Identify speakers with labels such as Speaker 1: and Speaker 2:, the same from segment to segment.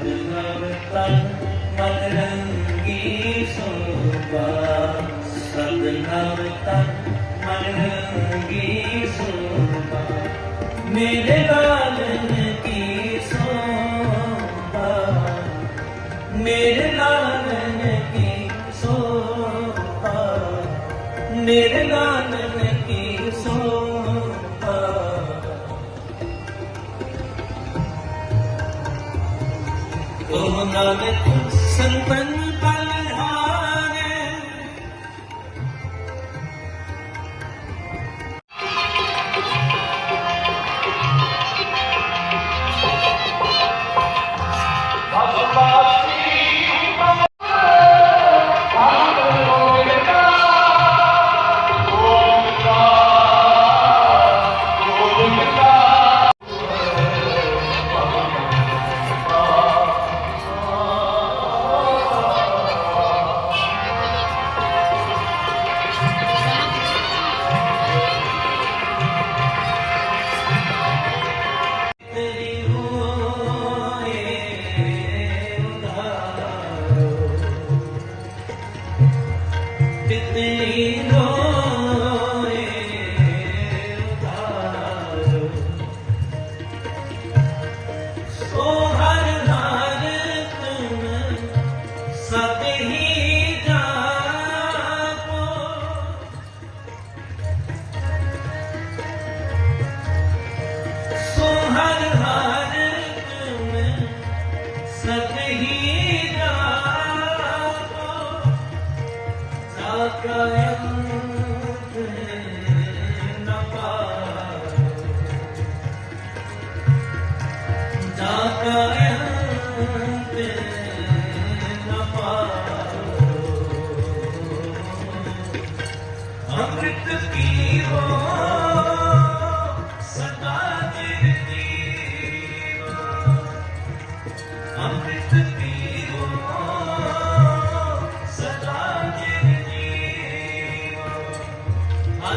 Speaker 1: ਸਤਨਾਮ ਮਨ ਰੰਗੀ ਸੋਤਾ ਸਤਨਾਮ ਮਨ ਰੰਗੀ ਸੋਤਾ ਮੇਰੇ ਨਾਲ ਕੀ ਸੋਤਾ ਮੇਰੇ ਨਾਲ ਕੀ ਸੋਤਾ ਮੇਰੇ ਨਾਲ Alex and ਸਾਕਾ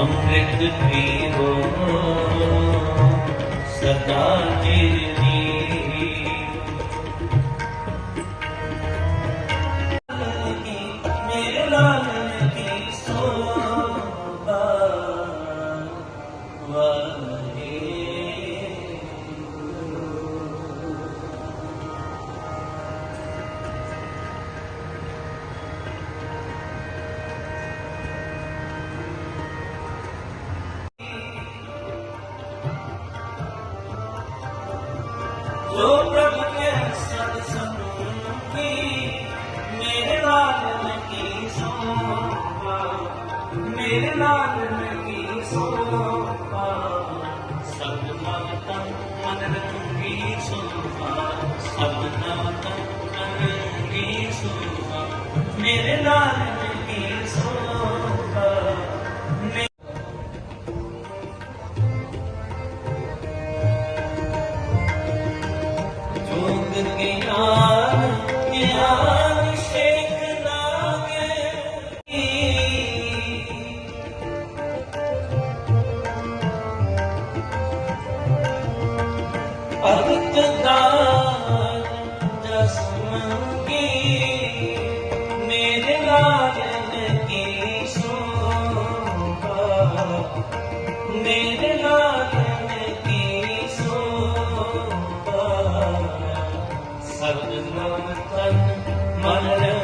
Speaker 1: ਅੰਮ੍ਰਿਤ ਪੀਓ ਸਦਾ ਜੀ ਤਨ ਮਨ ਰੰਗੀ ਸਭ ਨਾਮ ਤਨ ਮਨ ਰੰਗੀ ਸੋਭਾ ਮੇਰੇ ਨਾਲ ਕੀ ਸੋਭਾ sarılın mutlan,